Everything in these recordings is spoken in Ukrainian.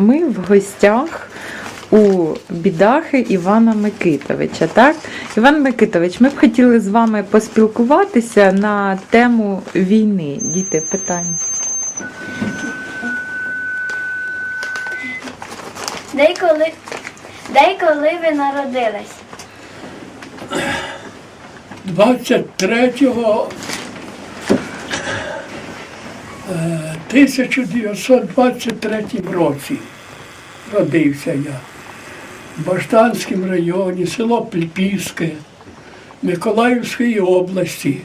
ми в гостях у бідахи Івана Микитовича. Так? Іван Микитович, ми б хотіли з вами поспілкуватися на тему війни. Діти, питання. Де й коли, де й коли ви народились? 23-го е, 1923 році родився я в Баштанському районі, село Пліпівське, Миколаївської області.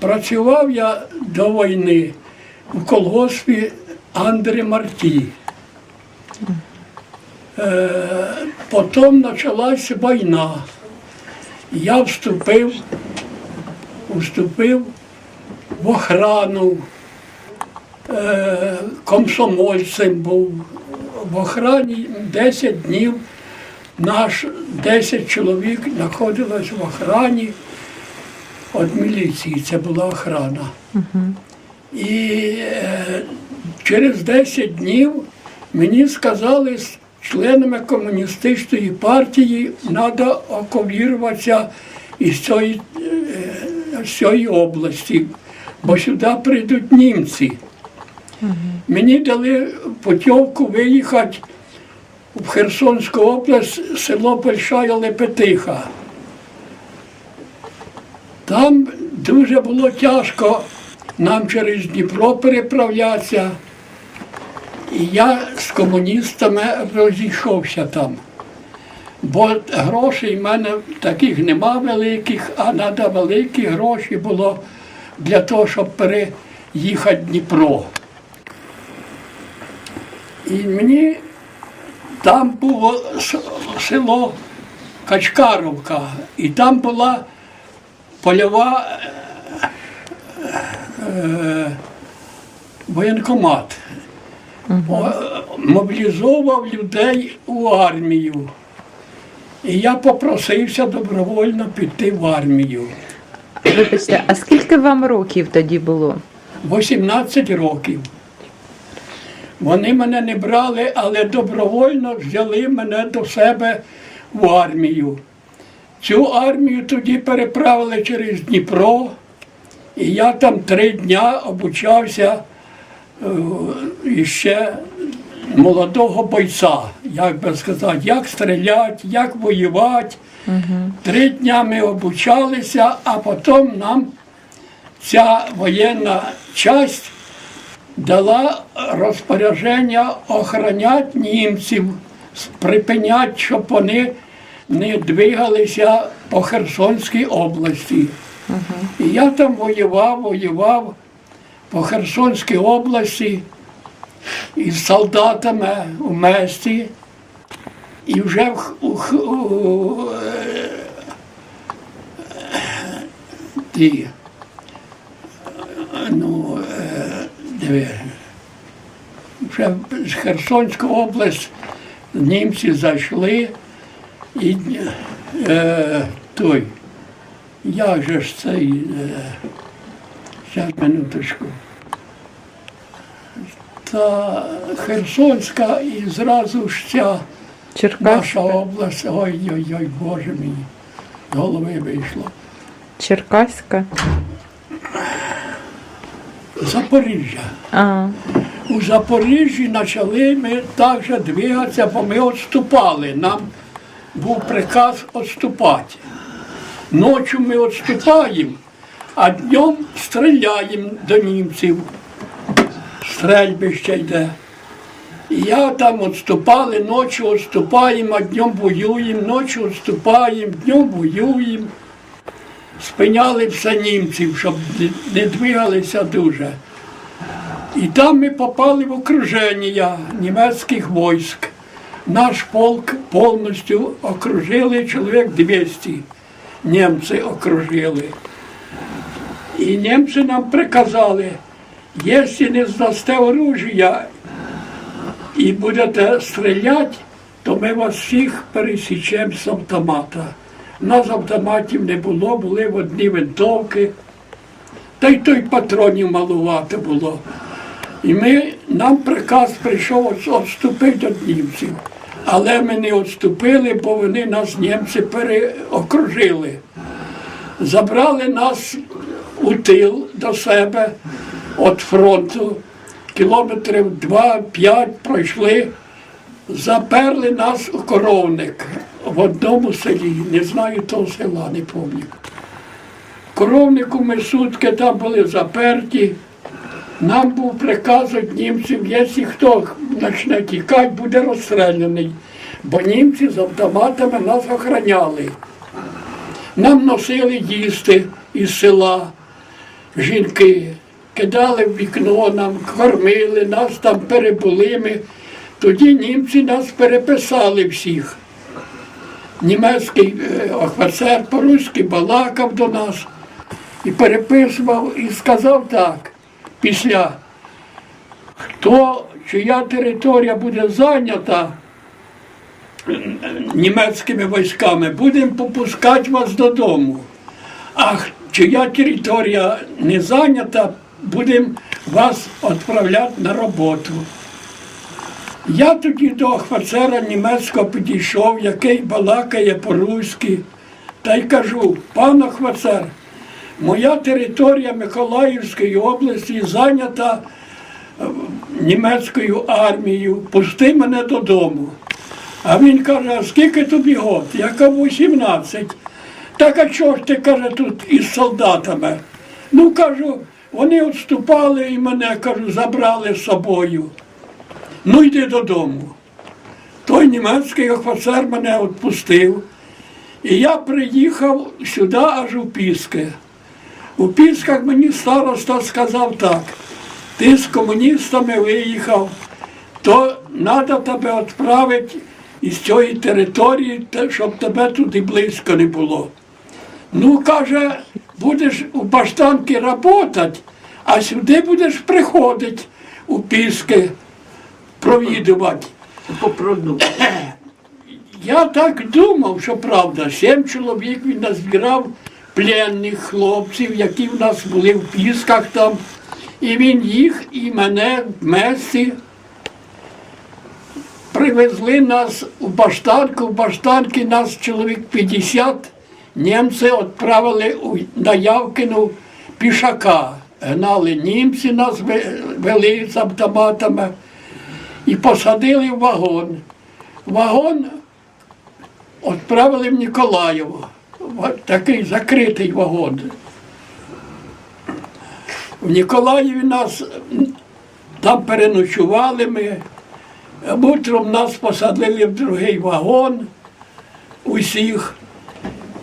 Працював я до війни у колгоспі Андре Марті. Е, Потім почалася війна. Я вступив, вступив в охрану, е, комсомольцем був. В охрані 10 днів наш 10 чоловік знаходилось в охрані від міліції, це була охрана. І е, через 10 днів мені сказали з членами комуністичної партії треба оковіруватися із цієї, е, цієї області, бо сюди прийдуть німці. Мені дали путівку виїхати в Херсонську область, село Большая Лепетиха. Там дуже було тяжко нам через Дніпро переправлятися. І я з комуністами розійшовся там. Бо грошей в мене таких нема великих, а треба великі гроші було для того, щоб переїхати Дніпро. І мені там було село Качкаровка, і там була польова е, воєнкомат. О, Мобілізовував людей у армію. І я попросився добровольно піти в армію. Вибачте, а скільки вам років тоді було? 18 років. Вони мене не брали, але добровольно взяли мене до себе в армію. Цю армію тоді переправили через Дніпро, і я там три дня обучався е, іще молодого бойця, як би сказати, як стріляти, як воювати. Три дня ми обучалися, а потім нам ця воєнна часть дала розпорядження охороняти німців, припиняти, щоб вони не двигалися по Херсонській області. І я там воював, воював по Херсонській області із солдатами у місті. І вже е, ті, ну, е, вже з Херсонську область німці зайшли і е, той, як же ж цей, е, зараз минуточку. Та Херсонська і зразу ж ця наша область, ой-ой-ой, Боже мій, голови вийшло. Черкаська? Запоріжжя. У Запоріжжі почали ми також двигатися, бо ми відступали. Нам був приказ відступати. Ночі ми відступаємо, а днем стріляємо до німців. Стрельбище йде. Я там відступали, ночі відступаємо, а днем воюємо, ночі відступаємо, днем воюємо. Спиняли все німців, щоб не- двигалися дуже. І там ми попали в окруження німецьких військ. Наш полк повністю окружили, чоловік 200 німці окружили. І німці нам приказали, якщо не здасте оружия і будете стріляти, то ми вас всіх пересічемо з автомата. Нас автоматів не було, були одні винтовки, та й той патронів малувато було. І ми, нам приказ прийшов відступити від німців. Але ми не відступили, бо вони нас німці переокружили. Забрали нас у тил до себе від фронту. Кілометрів 2-5 пройшли, заперли нас у коровник в одному селі. Не знаю того села, не пам'ятаю. В коровнику ми сутки там були заперті. Нам був приказ від німців, якщо хто почне тікати, буде розстріляний. Бо німці з автоматами нас охороняли. Нам носили їсти із села жінки, кидали в вікно, нам кормили, нас там перебули ми. Тоді німці нас переписали всіх. Німецький е, офіцер по-руськи балакав до нас і переписував і сказав так, після хто, чия територія буде зайнята німецькими військами, будемо попускати вас додому. А чия територія не зайнята, будемо вас відправляти на роботу. Я тоді до офіцера німецького підійшов, який балакає по-руськи, та й кажу, пан офіцер, моя територія Миколаївської області зайнята е, німецькою армією, пусти мене додому. А він каже, а скільки тобі год? Я кажу, 18. Так а чого ж ти каже тут із солдатами? Ну кажу, вони відступали і мене кажу, забрали з собою. Ну йди додому. Той німецький офіцер мене відпустив. І я приїхав сюди аж у Піски. У Пісках мені староста сказав так, ти з комуністами виїхав, то треба тебе відправити із цієї території, щоб тебе туди близько не було. Ну, каже, будеш у баштанки працювати, а сюди будеш приходити у Піски провідувати. Я так думав, що правда, сім чоловік він назбирав пленних хлопців, які в нас були в пісках там. І він їх і мене в Месці привезли нас у Баштанку. В Баштанки нас чоловік 50. Німці відправили на Явкину пішака. Гнали німці нас вели з автоматами і посадили в вагон. Вагон відправили в Ніколаєво. Такий закритий вагон. В Ніколаєві нас там переночували ми. Утром нас посадили в другий вагон усіх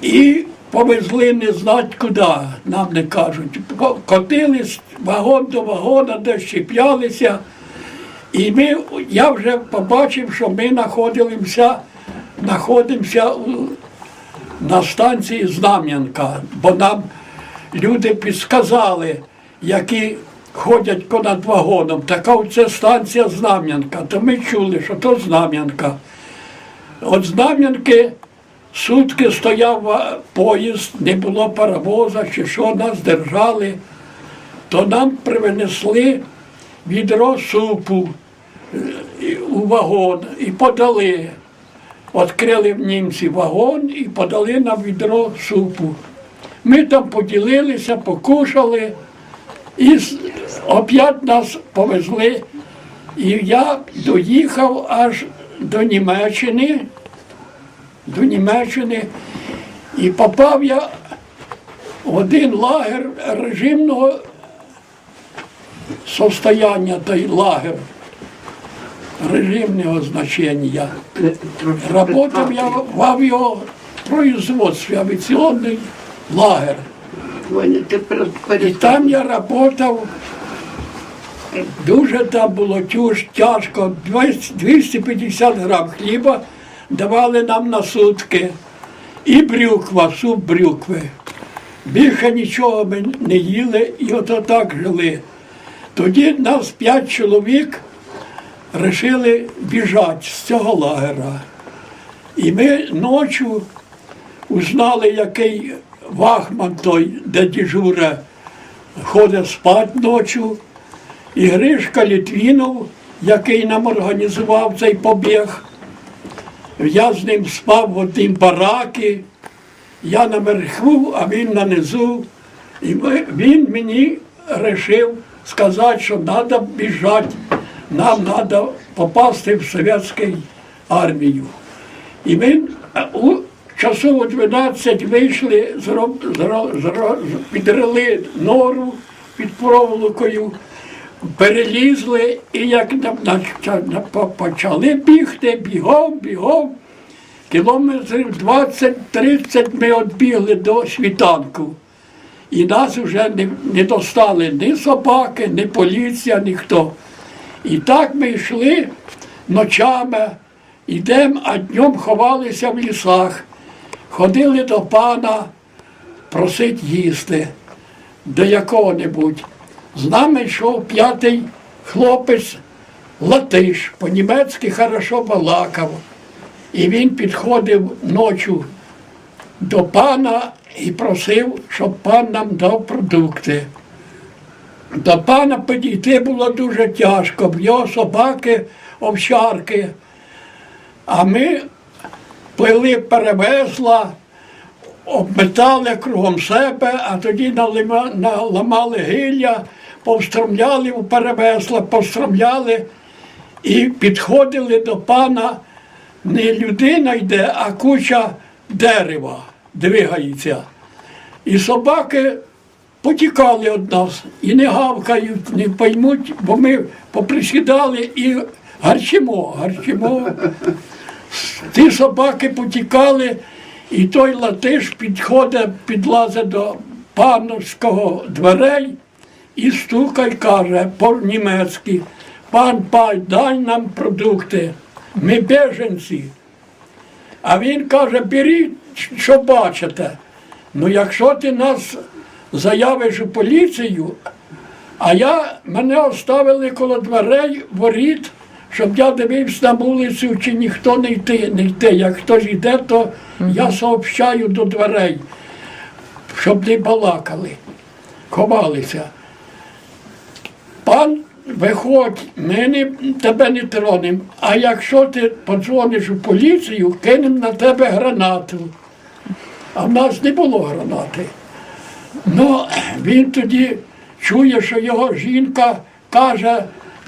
і повезли не знати куди, нам не кажуть. Ко- Котились вагон до вагона, де щеплялися. І ми, я вже побачив, що ми знаходимося, знаходимося на станції Знам'янка, бо нам люди підсказали, які ходять понад вагоном. Така оце станція Знам'янка. То ми чули, що то Знам'янка. От Знам'янки сутки стояв поїзд, не було паровоза, чи що нас держали, то нам принесли відро супу е, у вагон і подали. Відкрили в німці вагон і подали нам відро супу. Ми там поділилися, покушали і опять нас повезли. І я доїхав аж до Німеччини, до Німеччини, і попав я в один лагер режимного состояння, той лагер режимного значення. Работав я в авіапроизводстві, авіаційний лагер. Ваня, І там я працював, дуже там було тюж, тяжко, 250 грам хліба давали нам на сутки. І брюква, суп брюкви. Більше нічого ми не їли і ото так жили. Тоді нас п'ять чоловік вирішили біжати з цього лагера. І ми ночі узнали, який вахман той, де дежуре, ходить спати ночі. І Гришка Літвінов, який нам організував цей побіг, я з ним спав в однім баракі, я на верху, а він на низу. І ми- він мені вирішив сказати, що треба біжати, нам треба попасти в. І ми е, у часу 12 вийшли, підрили нору під проволокою, перелізли і як почали бігти, бігом, бігом. Кілометрів 20-30 ми відбігли до світанку. І нас вже не, не достали ні собаки, ні поліція, ніхто. І так ми йшли ночами, йдемо, а днем ховалися в лісах, ходили до пана просить їсти до якого-небудь. З нами йшов п'ятий хлопець латиш, по-німецьки хорошо балакав. І він підходив ночі до пана і просив, щоб пан нам дав продукти. До пана підійти було дуже тяжко, в його собаки, овчарки. А ми плили перевезла, обметали кругом себе, а тоді наламали гілля, повстромляли у перевесла, повстромляли і підходили до пана. Не людина йде, а куча дерева двигається. І собаки потікали від нас і не гавкають, не поймуть, бо ми поприсідали і гарчимо, гарчимо. Ті собаки потікали, і той латиш підходить, підлазить до пановського дверей і стукає, каже по-німецьки, пан пай, дай нам продукти, ми біженці. А він каже, беріть, що бачите. Ну якщо ти нас заявиш у поліцію, а я, мене оставили коло дверей воріт, щоб я дивився на вулицю, чи ніхто не йти, не йти. Як хтось йде, то я сообщаю до дверей, щоб не балакали, ховалися. Пан, виходь, ми не, тебе не тронемо, а якщо ти подзвониш у поліцію, кинемо на тебе гранату. А в нас не було гранати. Ну, він тоді чує, що його жінка каже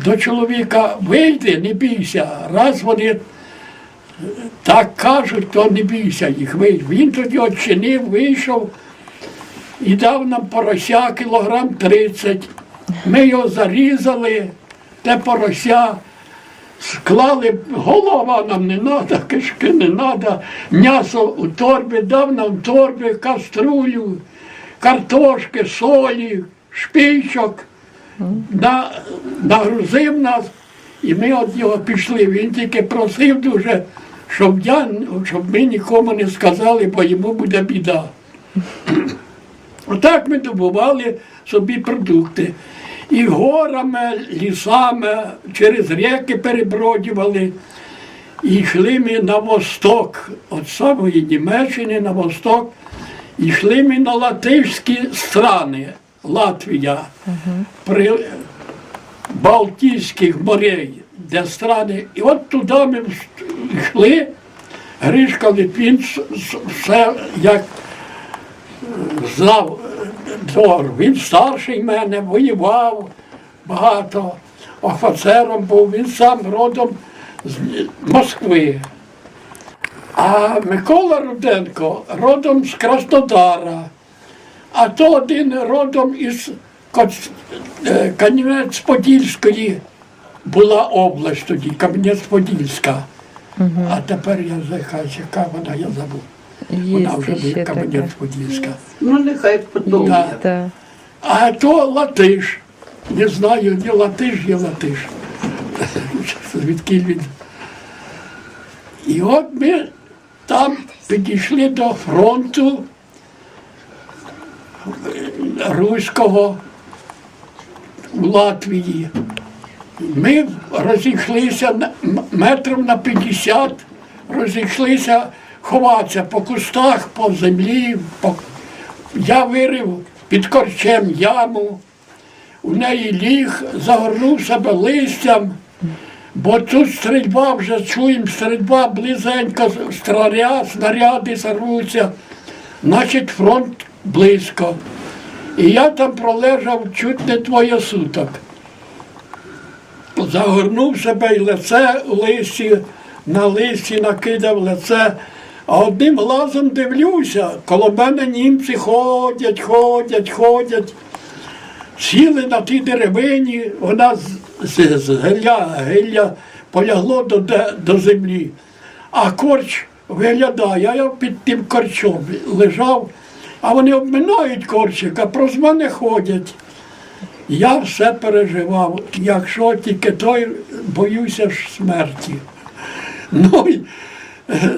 до чоловіка, вийди, не бійся. Раз вони так кажуть, то не бійся їх. вийди». Він тоді очинив, вийшов і дав нам порося кілограм 30. Ми його зарізали, те порося. Склали, голова нам не треба, кишки не треба, м'ясо у торбі, дав нам торби, каструлю, картошки, солі, шпичок, на, нагрузив нас, і ми від нього пішли. Він тільки просив дуже, щоб, я, щоб ми нікому не сказали, бо йому буде біда. Отак ми добували собі продукти. І горами, лісами, через ріки перебродювали. І йшли ми на восток, від самої Німеччини на восток. І йшли ми на латишські страни, Латвія, при Балтійських морей, де страни. І от туди ми йшли. Гришка Литвін все як знав двор. Він старший мене, воював багато, офіцером був, він сам родом з Москви. А Микола Руденко родом з Краснодара, а то один родом із е, Кам'янець-Подільської була область тоді, Кам'янець-Подільська. А тепер я захай, яка вона, я забув. Вона вже ще не. Кам'янець-Подільська. Ну, нехай потім. Да. А то латиш. Не знаю, не латиш, є латиш. Звідки він. І от ми там підійшли до фронту Руського у Латвії. Ми розійшлися на- м- метрів на 50, розійшлися ховатися по кустах, по землі. По... Я вирив під корчем яму, у неї ліг, загорнув себе листям, бо тут стрільба вже чуємо, стрільба близенько, страря, снаряди сорвуться, значить фронт близько. І я там пролежав чуть не двоє суток. Загорнув себе і лице у листі, на листі накидав лице. А одним глазом дивлюся, коло мене німці ходять, ходять, ходять. Сіли на тій деревині, вона з, з, гілля, гілля полягло до, до землі. А корч виглядає, а я під тим корчом лежав, а вони обминають корчика, проз мене ходять. Я все переживав, якщо тільки той боюся ж смерті. Ну, е,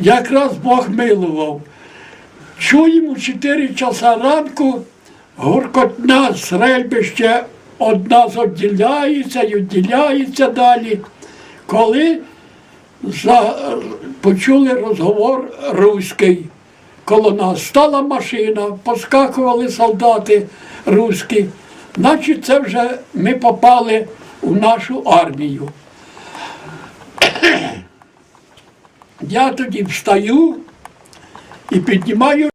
якраз Бог милував. Чуємо 4 часа ранку, гуркотня стрельбище од нас відділяється і відділяється далі. Коли за, почули розговор руський. Коло нас стала машина, поскакували солдати руські. Значить, це вже ми попали у нашу армію. Я тоді встаю і піднімаю